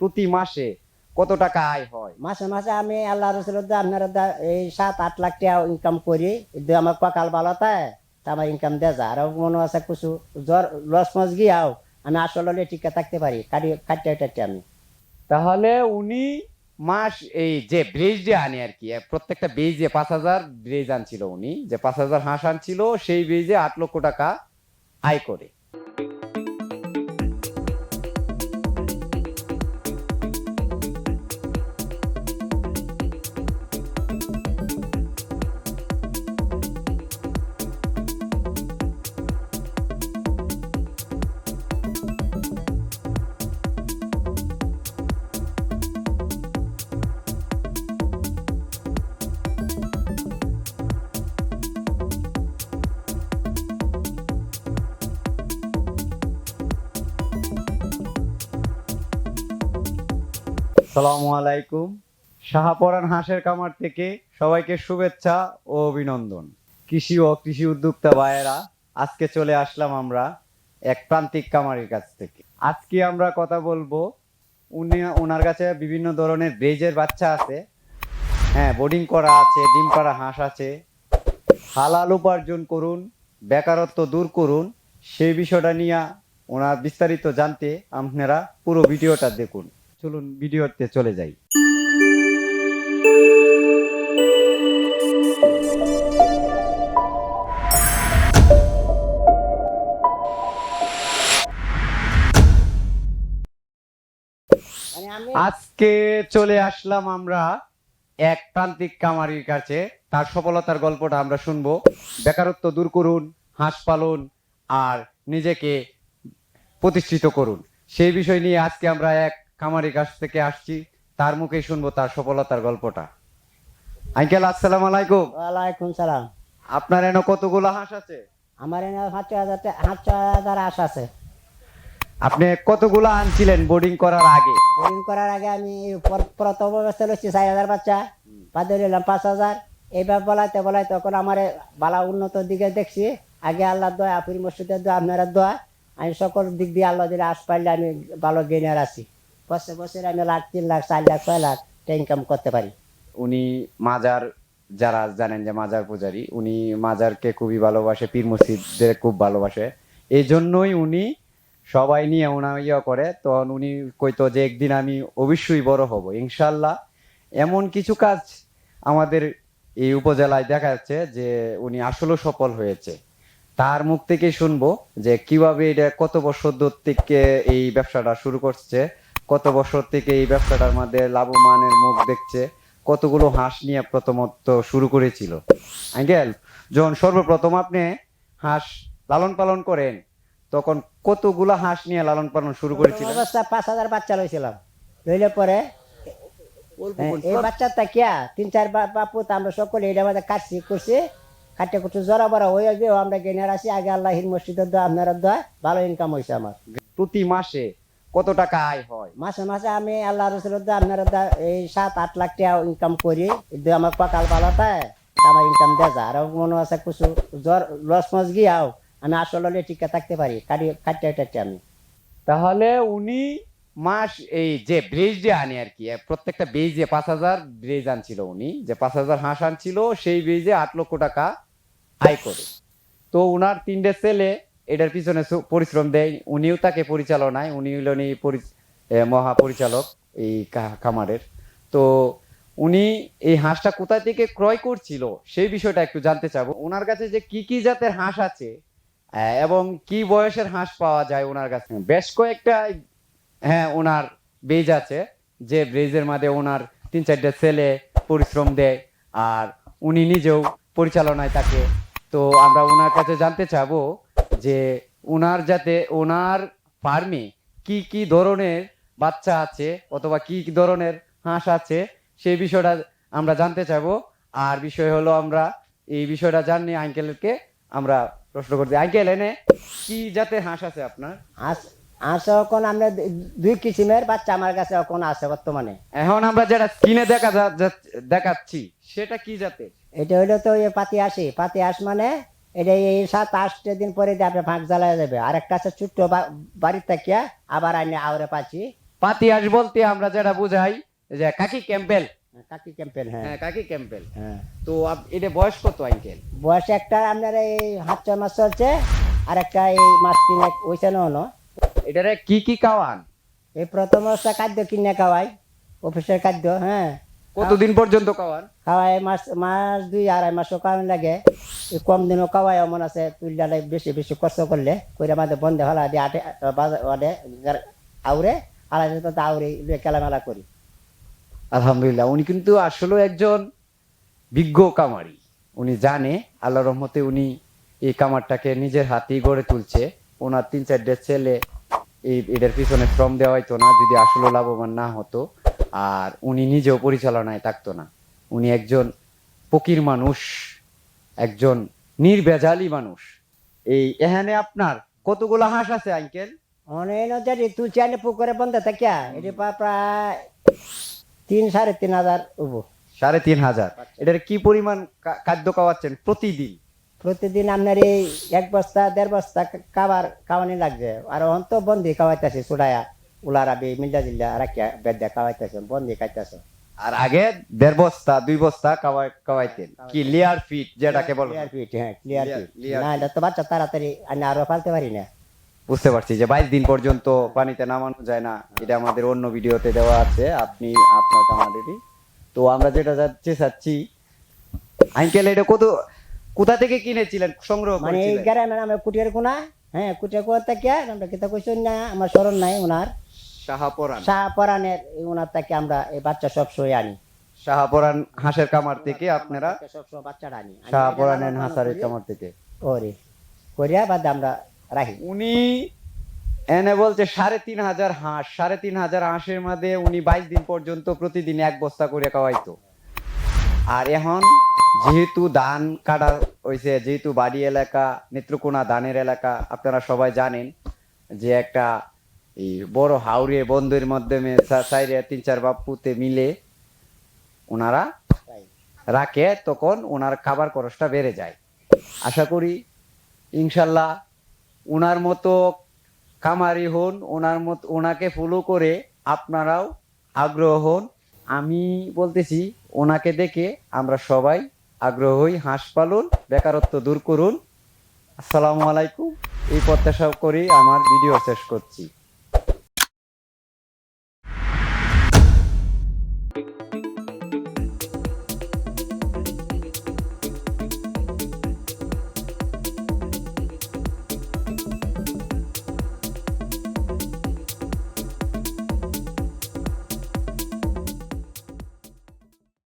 প্রতি মাসে কত টাকা আয় হয়? মাসে মাসে আমি আল্লাহ রসুলের আপনার এই সাত আট লাখ টাকা ইনকাম করি। এতে আমার ককাল ভালো তাই আমার ইনকাম দেওয়া যায়। আর মনে আছে কিছু জ্বর লস মস গিয়াও আমি আসলে টিকা থাকতে পারি। কাটি কাটতে টাটতে আমি। তাহলে উনি মাস এই যে ব্রিজ যে আনে আর কি প্রত্যেকটা ব্রিজে পাঁচ হাজার ব্রিজ আনছিল উনি। যে পাঁচ হাজার হাঁস আনছিল সেই ব্রিজে আট লক্ষ টাকা আয় করে। সালামু আলাইকুম। শাহপরান হাঁসের কামার থেকে সবাইকে শুভেচ্ছা ও অভিনন্দন। কৃষি ও কৃষি উদ্যোক্তা ভাইয়েরা, আজকে চলে আসলাম আমরা এক প্রান্তিক কামারের কাছ থেকে। আজকে আমরা কথা বলব, উনি ওনার কাছে বিভিন্ন ধরনের ব্রেজের বাচ্চা আছে। হ্যাঁ বোর্ডিং করা আছে, ডিম পাড়া হাঁস আছে। হালাল উপার্জন করুন, বেকারত্ব দূর করুন, সেই বিষয়টা নিয়ে ওনার বিস্তারিত জানতে আপনারা পুরো ভিডিওটা দেখুন। চলুন ভিডিওতে চলে যাই। আজকে চলে আসলাম আমরা এক প্রান্তিক কামারির কাছে। তার সফলতার গল্পটা আমরা শুনব। বেকারত্ব দূর করুন, হাঁস পালন, আর নিজেকে প্রতিষ্ঠিত করুন। সেই বিষয় নিয়ে আজকে আমরা এক কামারির কাছ থেকে আসছি তার মুখেই শুনব তার সফলতার গল্পটা। আঙ্কেল আসসালাম আলাইকুম। ওয়ালাইকুম সালাম। আপনার এনে কতগুলো হাঁস আছে? আমার এনে পাঁচ হাজার ছ হাজার আশ আছে। আপনি কতগুলো আনছিলেন বোর্ডিং করার আগে? বোর্ডিং করার আগে আমি প্রথম অবস্থা লইছি চার হাজার বাচ্চা বাদে নিলাম পাঁচ হাজার। এইবার বলাইতে বলাইতে তখন আমার বালা উন্নত দিকে দেখছি। আগে আল্লাহ দোয়া আপির মসজিদের দোয়া আপনারা দোয়া। আমি সকল দিক দিয়ে আল্লাহ দিলে আশ পাইলে আমি ভালো গেনার আছি। বছর বছর আমি লাখ তিন লাখ, চার লাখ, ছয় লাখ ইনকাম করতে পারি। উনি মাজার, যারা জানেন যে মাজার পূজারী, উনি মাজারকে খুবই ভালোবাসে, পীর মসজিদদের খুব ভালোবাসে। এই জন্যই উনি সবাই নিয়ে ওনা ইয়া করে, তখন উনি কইতো যে একদিন আমি অবশ্যই বড় হব। ইনশাল্লাহ এমন কিছু কাজ আমাদের এই উপজেলায় দেখা যাচ্ছে যে উনি আসলেও সফল হয়েছে। তার মুখ থেকে শুনব যে কীভাবে এটা কত বছর দূর থেকে এই ব্যবসাটা শুরু করছে কত বছর থেকে এই ব্যবসাটার মধ্যে লাভবানের মুখ দেখছে কতগুলো হাঁস নিয়ে প্রথমত শুরু করেছিল? আঙ্কেল যখন সর্বপ্রথম আপনি হাঁস লালন পালন করেন তখন কতগুলো হাঁস নিয়ে লালন পালন শুরু করেছিলেন? অবস্থা পাঁচ হাজার বাচ্চা লইছিলাম। লইলে পরে হ্যাঁ, এই বাচ্চাটা কিয়া তিন চার বাপু তো আমরা সকলে এটা আমাদের কাটছি করছি। কাটতে করতে জরা বড় হয়ে গিয়ে আমরা গেনার আছি আগে আল্লাহ মসজিদের দোয়া আপনারা দোয়া ভালো ইনকাম হয়েছে আমার। প্রতি মাসে কত টাকা আয় হয়? মাসে মাসে আমি আল্লাহ রসুলের আপনার এই সাত আট লাখ টাকা ইনকাম করি। এতে আমার ককাল ভালো তাই তা আমার ইনকাম দেওয়া যায়। আর মনে আছে কিছু জ্বর লস মস গিয়াও আমি আসলে টিকা থাকতে পারি। কাটি কাটতে টাটতে আমি। তাহলে উনি মাস এই যে ব্রিজ যে আনে আর কি প্রত্যেকটা ব্রিজে পাঁচ হাজার ব্রিজ আনছিল উনি যে পাঁচ হাজার হাঁস আনছিল সেই ব্রিজে আট লক্ষ টাকা আয় করে। তো উনার তিনটে ছেলে এটার পিছনে পরিশ্রম দেয়। উনিও তাকে পরিচালনায়, উনি হলেন এই পরি- মহাপরিচালক এই খামারের। তো উনি এই হাঁসটা কোথা থেকে ক্রয় করছিল সেই বিষয়টা একটু জানতে চাবো। ওনার কাছে যে কি কি জাতের হাঁস আছে এবং কি বয়সের হাঁস পাওয়া যায় ওনার কাছে। বেশ কয়েকটা হ্যাঁ ওনার বেজ আছে, যে ব্রেজের মাঝে ওনার তিন চারটা ছেলে পরিশ্রম দেয়, আর উনি নিজেও পরিচালনায় থাকে। তো আমরা ওনার কাছে জানতে চাবো যে ওনার যাতে ওনার ফার্মে কি কি ধরনের বাচ্চা আছে অথবা কি কি ধরনের হাঁস আছে সেই বিষয়টা আমরা জানতে চাবো আর বিষয় হলো আমরা এই বিষয়টা জানি আঙ্কেলকে আমরা প্রশ্ন করছি আঙ্কেল এনে কি জাতের হাঁস আছে আপনার? আস আছে এখন আমরা দুই কিসিমের বাচ্চা আমার কাছে এখন আছে বর্তমানে। এখন আমরা যেটা স্ক্রিনে দেখা দেখাচ্ছি সেটা কি জাতের? এটা হইল তো পাতি আসি পাতি আস মানে এটা এই সাত আটটা দিন পরে আপনি ফাঁক জ্বালা যাবে আর একটা আছে ছোট্ট বাড়ির থাকিয়া আবার আনি আওরে পাচ্ছি। পাতি হাঁস বলতে আমরা যেটা বুঝাই যে কাকি ক্যাম্পেল কাকি ক্যাম্পেন হ্যাঁ। হ্যাঁ কাকি ক্যাম্পেল হ্যাঁ। তো এটা বয়স কত আঙ্কেল? বয়স একটা আপনার এই হাত ছয় মাস চলছে আর একটা এই মাস তিনেক ওইছে না হলো। এটারে কি কি খাওয়ান? এই প্রথম অবস্থা খাদ্য কিনে খাওয়াই অফিসের খাদ্য হ্যাঁ। কতদিন পর্যন্ত খাওয়ান? খাওয়াই মাস মাস দুই আড়াই মাসও কারণ লাগে। কম দিনও খাওয়াই এমন আছে তুললে বেশি বেশি কষ্ট করলে, কইরা মাঝে বন্ধে হলা, দিয়ে আটে ওয়াডে আউরে, আড়াই তো আউরে খেলামেলা করি। আলহামদুলিল্লাহ, উনি কিন্তু আসলে একজন বিজ্ঞ কামারি। উনি জানে আল্লাহ রহমতে উনি এই কামারটাকে নিজের হাতেই গড়ে তুলছে। ওনার তিন চারটে ছেলে, এই এটার পিছনে শ্রম দেওয়া হইতো না, যদি আসলে লাভবান না হতো, আর উনি নিজেও পরিচালনায় থাকতো না। উনি একজন ফকির মানুষ। একজন নির্বেজালি মানুষ। এই এখানে আপনার কতগুলো হাঁস আছে আঙ্কেল? অনেক তুই চাইলে পুকুরে বন্ধ থাকিয়া এটি প্রা- প্রায় তিন সাড়ে তিন হাজার উবো। সাড়ে তিন হাজার। এটার কি পরিমাণ খাদ্য খাওয়াচ্ছেন প্রতিদিন? প্রতিদিন আপনার এই এক বস্তা দেড় বস্তা খাবার খাওয়ানি লাগছে। আর অন তো বন্দি খাওয়াইতেছে চুড়াইয়া উলারা বে মিল্লা জিল্লা রাখিয়া বেদ্যা খাওয়াইতেছে বন্দি খাইতেছে। আর আগে দেড় বস্তা দুই বস্তা খাওয়াইতেন কি লেয়ার ফিট যেটাকে বল। ক্লিয়ার ফিট হ্যাঁ ক্লিয়ার ফিট না এটা তো বাচ্চা তাড়াতাড়ি আমি আরও ফালতে পারি না। বুঝতে পারছি যে বাইশ দিন পর্যন্ত পানিতে নামানো যায় না। এটা আমাদের অন্য ভিডিওতে দেওয়া আছে। আপনি আপনার আমাদেরই তো আমরা যেটা যাচ্ছে চাচ্ছি আঙ্কেল এটা কত কোথা থেকে কিনেছিলেন? সংগ্রহ মানে এই করেছিলেন? গ্রামে নামে কুটিয়ার কোনা হ্যাঁ কুটিয়ার কোনা থেকে আমরা কিতা কইছেন না? আমার স্মরণ নাই ওনার। শাহাপরান শাহ পরানের ওনার থেকে আমরা এই বাচ্চা সব সময় আনি। শাহাপরান হাঁসের কামার থেকে আপনারা সব সময় বাচ্চাটা আনি শাহাপরানের এটা হাঁসারের কামার থেকে। করি। করিয়া বাদে আমরা রাখি। উনি এনে বলছে সাড়ে তিন হাজার হাঁস সাড়ে তিন হাজার হাঁসের মধ্যে উনি বাইশ দিন পর্যন্ত প্রতিদিন এক বস্তা করে খাওয়াইতো। আর এখন যেহেতু ধান কাটা হয়েছে যেহেতু বাড়ি এলাকা নেত্রকোনা ধানের এলাকা আপনারা সবাই জানেন যে একটা এই বড় হাওড়ে বন্ধুর মাধ্যমে তিন চার বাপুতে মিলে ওনারা রাখে তখন ওনার খাবার খরচটা বেড়ে যায়। আশা করি ইনশাল্লাহ ওনার মতো কামারি হন ওনার মতো ওনাকে ফলো করে আপনারাও আগ্রহ হন। আমি বলতেছি ওনাকে দেখে আমরা সবাই আগ্রহ হই হাঁস পালন বেকারত্ব দূর করুন। আসসালামু আলাইকুম। এই প্রত্যাশা করি আমার ভিডিও শেষ করছি।